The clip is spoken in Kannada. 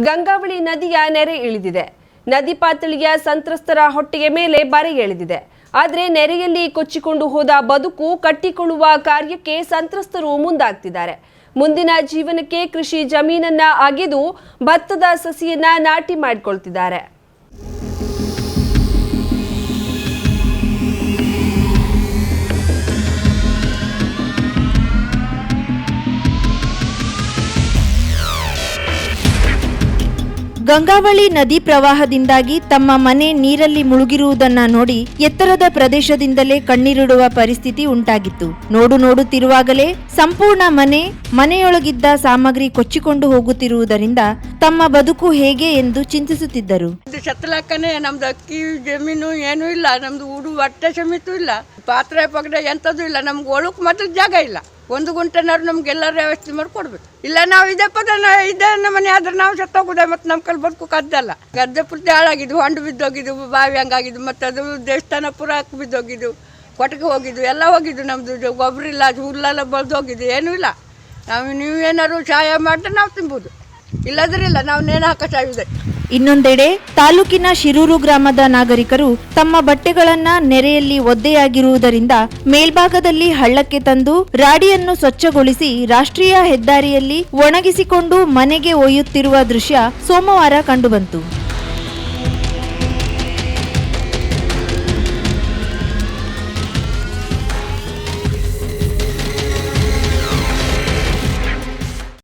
ಗಂಗಾವಳಿ ನದಿಯ ನೆರೆ ಇಳಿದಿದೆ. ನದಿ ಪಾತಳಿಯ ಸಂತ್ರಸ್ತರ ಹೊಟ್ಟೆಯ ಮೇಲೆ ಬರೆ ಎಳೆದಿದೆ. ಆದರೆ ನೆರೆಯಲ್ಲಿ ಕೊಚ್ಚಿಕೊಂಡು ಹೋದ ಬದುಕು ಕಟ್ಟಿಕೊಳ್ಳುವ ಕಾರ್ಯಕ್ಕೆ ಸಂತ್ರಸ್ತರು ಮುಂದಾಗ್ತಿದ್ದಾರೆ. ಮುಂದಿನ ಜೀವನಕ್ಕೆ ಕೃಷಿ ಜಮೀನನ್ನ ಅಗೆದು ಭತ್ತದ ಸಸಿಯನ್ನ ನಾಟಿ ಮಾಡಿಕೊಳ್ತಿದ್ದಾರೆ. ಗಂಗಾವಳಿ ನದಿ ಪ್ರವಾಹದಿಂದಾಗಿ ತಮ್ಮ ಮನೆ ನೀರಲ್ಲಿ ಮುಳುಗಿರುವುದನ್ನ ನೋಡಿ ಎತ್ತರದ ಪ್ರದೇಶದಿಂದಲೇ ಕಣ್ಣೀರಿಡುವ ಪರಿಸ್ಥಿತಿ ಉಂಟಾಗಿತ್ತು. ನೋಡು ನೋಡುತ್ತಿರುವಾಗಲೇ ಸಂಪೂರ್ಣ ಮನೆ, ಮನೆಯೊಳಗಿದ್ದ ಸಾಮಗ್ರಿ ಕೊಚ್ಚಿಕೊಂಡು ಹೋಗುತ್ತಿರುವುದರಿಂದ ತಮ್ಮ ಬದುಕು ಹೇಗೆ ಎಂದು ಚಿಂತಿಸುತ್ತಿದ್ದರು. ಇದು ಶತಲಕ್ಕನೆ ನಮ್ದು ಅಕ್ಕಿ, ಜಮೀನು ಏನೂ ಇಲ್ಲ, ನಮ್ದು ಉಡು ಹೊಟ್ಟೆ ಸಮೇತ ಇಲ್ಲ. ಪಾತ್ರೆ ಪಗಡೆ ಎಂಥದ್ದು ಇಲ್ಲ, ನಮ್ಗೆ ಒಳಕ್ ಮಾತ್ರ ಜಾಗ ಇಲ್ಲ. ಒಂದು ಗುಂಟೆನಾರು ನಮ್ಗೆಲ್ಲರೂ ವ್ಯವಸ್ಥೆ ಮಾಡಿ ಕೊಡ್ಬೇಕು. ಇಲ್ಲ ನಾವು ಇದೇ ಪದ ಇದೇ ಮನೆ ಆದ್ರೆ ನಾವು ಸತ್ತೋಗುದ ಮತ್ತು ನಮ್ಮ ಕಲ್ ಕದ್ದಲ್ಲ ಗದ್ದೆ ಪೂರ್ತಿ ಹಾಳಾಗಿದ್ದು, ಹೊಂಡು ಬಿದ್ದೋಗಿದ್ದು, ಬಾವಿ ಹಂಗಾಗಿದ್ದು, ಮತ್ತೆ ಅದು ದೇವಸ್ಥಾನ ಪೂರ ಬಿದ್ದೋಗಿದ್ದು, ಕೊಟ್ಟಿಗೆ ಹೋಗಿದ್ದು, ಎಲ್ಲ ಹೋಗಿದ್ದು ನಮ್ಮದು ಗೊಬ್ಬರ ಇಲ್ಲ, ಅದು ಹುಲ್ಲೆಲ್ಲ ಬಳ್ದೋಗಿದ್ದು ಏನೂ ಇಲ್ಲ. ನಾವು ನೀವು ಏನಾದ್ರು ಸಹಾಯ ಮಾಡಿದ್ರೆ ನಾವು ತಿನ್ಬೋದು. ಇಲ್ಲದ್ರೆ ಇಲ್ಲ, ನಾವು ನೇಣು ಹಾಕಿದೆ ಇನ್ನೊಂದೆಡೆ ತಾಲೂಕಿನ ಶಿರೂರು ಗ್ರಾಮದ ನಾಗರಿಕರು ತಮ್ಮ ಬಟ್ಟೆಗಳನ್ನ ನೆರೆಯಲ್ಲಿ ಒದ್ದೆಯಾಗಿರುವುದರಿಂದ ಮೇಲ್ಭಾಗದಲ್ಲಿ ಹಳ್ಳಕ್ಕೆ ತಂದು ರಾಡಿಯನ್ನು ಸ್ವಚ್ಛಗೊಳಿಸಿ ರಾಷ್ಟ್ರೀಯ ಹೆದ್ದಾರಿಯಲ್ಲಿ ಒಣಗಿಸಿಕೊಂಡು ಮನೆಗೆ ಒಯ್ಯುತ್ತಿರುವ ದೃಶ್ಯ ಸೋಮವಾರ ಕಂಡುಬಂತು.